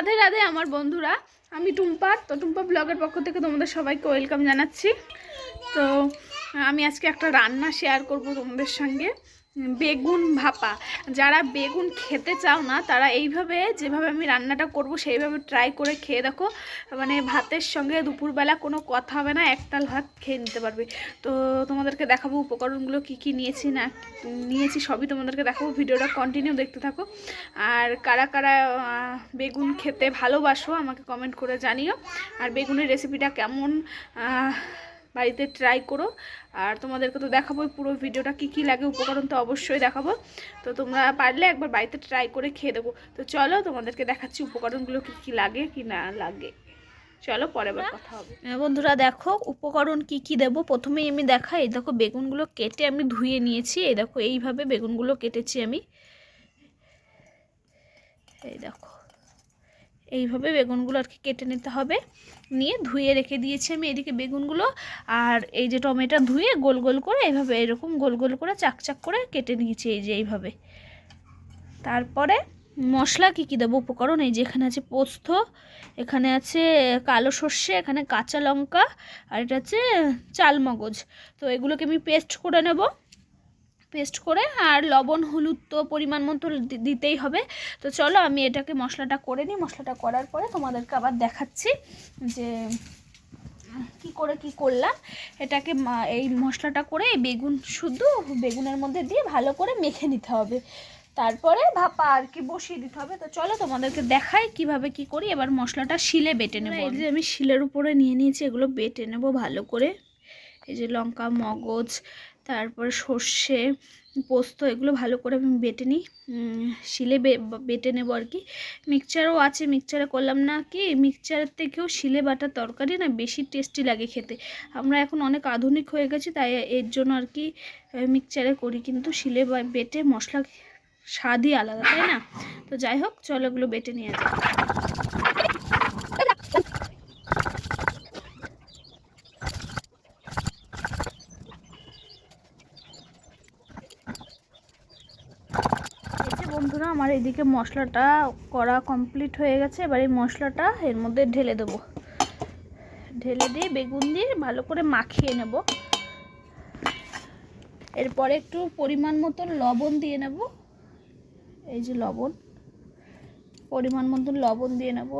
রাধে রাধে আমার বন্ধুরা। আমি টুম্পা, তো টুম্পা ব্লগের পক্ষ থেকে তোমাদের সবাইকে ওয়েলকাম জানাচ্ছি। তো, আমি আজকে একটা রান্না শেয়ার করব তোমাদের সঙ্গে। বেগুন ভাপা। যারা বেগুন খেতে চাও না, তারা এইভাবে যেভাবে আমি রান্নাটা করব, সেইভাবে ট্রাই করে খেয়ে দেখো। মানে ভাতের সঙ্গে দুপুরবেলা কোনো কথা হবে না, একতাল ভাত খেয়ে নিতে পারবে। তো তোমাদেরকে দেখাবো উপকরণগুলো কি কি নিয়েছি না নিয়েছি, সবই তোমাদেরকে দেখাবো। ভিডিওটা কন্টিনিউ দেখতে থাকো। আর কারা কারা বেগুন খেতে ভালোবাসো, আমাকে কমেন্ট করে জানিও। আর বেগুনের রেসিপিটা কেমন বাড়িতে ট্রাই করো। আর তোমাদেরকে তো দেখাবোই পুরো ভিডিওটা কি কি লাগে, উপকরণ তো অবশ্যই দেখাবো। তো তোমরা পারলে একবার বাড়িতে ট্রাই করে খেয়ে দেবো তো চলো তোমাদেরকে দেখাচ্ছি উপকরণগুলো কি কি লাগে কি না লাগে। চলো পরে কথা হবে। বন্ধুরা দেখো উপকরণ কি কি দেব? প্রথমেই আমি দেখাই এই দেখো বেগুনগুলো কেটে আমি ধুয়ে নিয়েছি। এই দেখো এইভাবে বেগুনগুলো কেটেছি আমি। এই দেখো। এইভাবে বেগুনগুলো আর কি কেটে নিতে হবে। নিয়ে ধুয়ে রেখে দিয়েছি আমি এদিকে বেগুনগুলো। আর এই যে টমেটো ধুয়ে গোল গোল করে এইভাবে এরকম গোল গোল করে চাক চাক করে কেটে নিয়েছি এই যে এইভাবে। তারপরে মশলা কি কী দেবো উপকরণ? এই যে এখানে আছে পোস্ত, এখানে আছে কালো সর্ষে, এখানে কাঁচা লঙ্কা, আর এটা আছে চাল মগজ তো এগুলোকে আমি পেস্ট করে নেব। পেস্ট করে আর লবণ হলুদ তো পরিমাণ মতো দিতেই হবে। তো চলো আমি এটাকে মশলাটা করে নিই। মশলাটা করার পরে তোমাদেরকে আবার দেখাচ্ছি যে কি করে কি করলাম। এটাকে এই মশলাটা করে এই বেগুন শুধু বেগুনের মধ্যে দিয়ে ভালো করে মেখে নিতে হবে। তারপরে ভাপা আর কি বসিয়ে দিতে হবে। তো চলো তোমাদেরকে দেখাই কীভাবে কি করি। এবার মশলাটা শিলে বেটে নেব এই যে আমি শিলের উপরে নিয়ে নিয়েছি এগুলো বেটে নেব ভালো করে। এই যে লঙ্কা, মগজ, তারপর সর্ষে, পোস্ত, এগুলো ভালো করে আমি বেটে নিই। শিলে বেটে নেব আর কি। মিক্সচারও আছে, মিক্সচারে করলাম না কি, মিক্সচারের থেকেও শিলে বাটার তরকারি না বেশি টেস্টি লাগে খেতে। আমরা এখন অনেক আধুনিক হয়ে গেছি, তাই এর জন্য আর কি মিক্সচারে করি। কিন্তু শিলে বেটে মশলা স্বাদই আলাদা, তাই না? তো যাই হোক, চলো এগুলো বেটে নিয়ে যাই বন্ধুরা, আমার এদিকে মশলাটা করা কমপ্লিট হয়ে গেছে। এবার এই মশলাটা এর মধ্যে ঢেলে দেবো। ঢেলে দিয়ে বেগুন দিয়ে ভালো করে মাখিয়ে নেব। এরপরে একটু পরিমাণ মতন লবণ দিয়ে নেব। এই যে লবণ, পরিমাণ মতন লবণ দিয়ে নেব।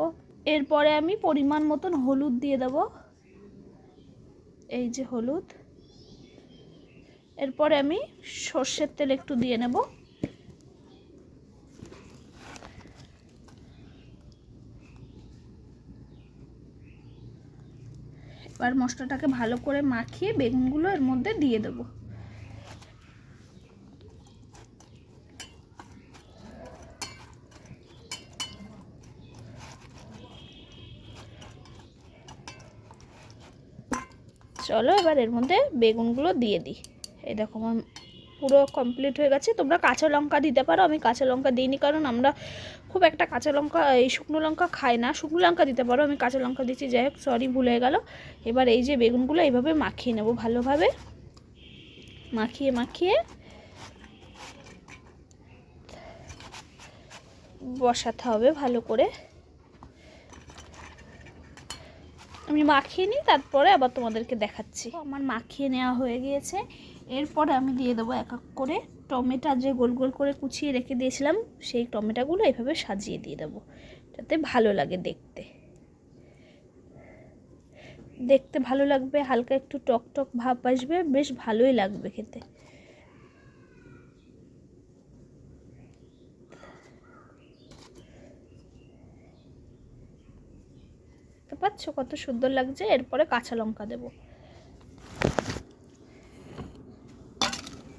এরপরে আমি পরিমাণ মতন হলুদ দিয়ে দেব। এই যে হলুদ। এরপরে আমি সর্ষের তেল একটু দিয়ে নেব। এবার মশলাটাকে ভালো করে মাখিয়ে বেগুনগুলো এর মধ্যে দিয়ে দেবো। চলো এবার এর মধ্যে বেগুনগুলো দিয়ে দিই। এই দেখো আমার পুরো কমপ্লিট হয়ে গেছে। তোমরা কাঁচা লঙ্কা দিতে পারো, আমি কাঁচা লঙ্কা দিইনি কারণ আমরা খুব একটা কাঁচা লঙ্কা, এই শুকনো লঙ্কা খাই না। শুকনো লঙ্কা দিতে পারো, আমি কাঁচা লঙ্কা দিচ্ছি যাই হোক সরি ভুলে গেল। এবার এই যে বেগুনগুলো এইভাবে মাখিয়ে নেব ভালোভাবে। মাখিয়ে মাখিয়ে বসাতে হবে ভালো করে। আমি মাখিয়ে নিই, তারপরে আবার তোমাদেরকে দেখাচ্ছি। আমার মাখিয়ে নেওয়া হয়ে গিয়েছে। এরপরে আমি দিয়ে দেবো এক এক করে টমেটো যে গোল গোল করে কুচিয়ে রেখে দিয়েছিলাম, সেই টমেটোগুলো এইভাবে সাজিয়ে দিয়ে দেবো, যাতে ভালো লাগে দেখতে। দেখতে ভালো লাগবে, হালকা একটু টক টক ভাব আসবে, বেশ ভালোই লাগবে খেতে। দেখতে পাচ্ছ? কত সুন্দর লাগছে। এরপরে কাঁচা লঙ্কা দেব।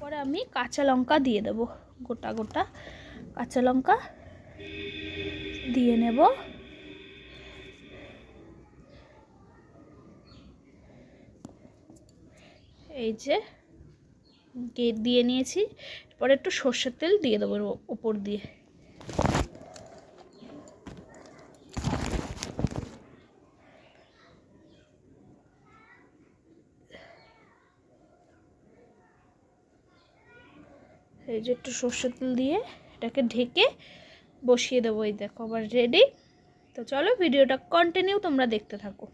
পরে আমি কাঁচা লঙ্কা দিয়ে দেব। গোটা গোটা কাঁচা লঙ্কা দিয়ে নেব। এই যে দিয়ে নিয়েছি। এরপরে একটু সর্ষের তেল দিয়ে দেবো উপর দিয়ে। এই যে একটু সর্ষের তেল দিয়ে এটাকে ঢেকে বসিয়ে দেবো এই দেখো আবার রেডি তো চলো ভিডিওটা কন্টিনিউ তোমরা দেখতে থাকো।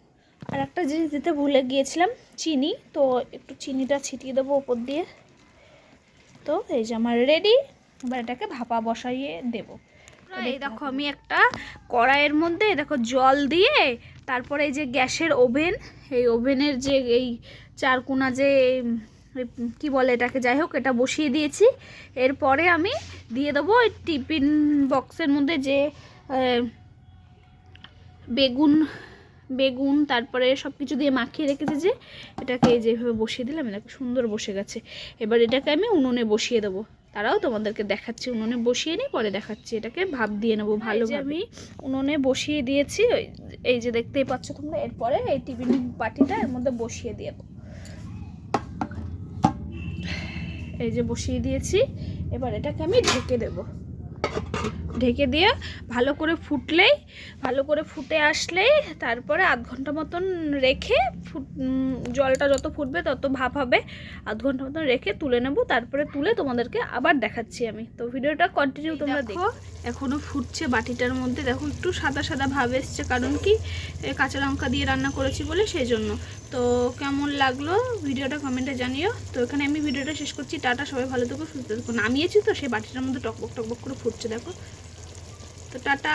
আর একটা জিনিস দিতে ভুলে গিয়েছিলাম চিনি। তো একটু চিনিটা ছিটিয়ে দেবো ওপর দিয়ে। তো এই যে আমার রেডি এবার এটাকে ভাপা বসাইয়ে দেবো। এই দেখো আমি একটা কড়াইয়ের মধ্যে দেখো জল দিয়ে তারপরে এই যে গ্যাসের ওভেন এই ওভেনের যে এই চারকোনা যে কি বলে এটাকে যাই হোক এটা বসিয়ে দিয়েছি। এরপরে আমি দিয়ে দেবো ওই টিফিন বক্সের মধ্যে যে বেগুন বেগুন তারপরে সব কিছু দিয়ে মাখিয়ে রেখেছি যে এটাকে এই যেভাবে বসিয়ে দিলাম দেখো সুন্দর বসে গেছে। এবার এটাকে আমি উনুনে বসিয়ে দেবো। তারাও তোমাদেরকে দেখাচ্ছি উনুনে বসিয়ে নিই পরে দেখাচ্ছি। এটাকে ভাব দিয়ে নেব ভালো আমি উনুনে বসিয়ে দিয়েছি ওই- এই যে দেখতেই পাচ্ছ তোমরা এরপরে এই টিফিন বাটিটা এর মধ্যে বসিয়ে দিয়ে এই যে বসিয়ে দিয়েছি। এবার এটাকে আমি ঢেকে দেবো। ঢেকে দিয়ে ভালো করে ফুটলেই ভালো করে ফুটে আসলেই তারপরে আধ ঘণ্টা মতন রেখে ফুট জলটা যত ফুটবে তত ভাপ হবে। আধ ঘণ্টা মতন রেখে তুলে নেব তারপরে তুলে তোমাদেরকে আবার দেখাচ্ছি আমি। তো ভিডিওটা কন্টিনিউ তোমরা দেখো এখনও ফুটছে বাটিটার মধ্যে। দেখো একটু সাদা সাদা ভাব এসছে কারণ কি কাঁচা লঙ্কা দিয়ে রান্না করেছি বলে সেই জন্য তো কেমন লাগল ভিডিওটা কমেন্টে জানিও। তো এখানে আমি ভিডিওটা শেষ করছি। টাটা সবাই ভালো থেকো সুস্থ থেকো। নামিয়েছি তো সেই বাটিটার মধ্যে টকবক টকবক করে ফুটছে দেখো। তো টাটা।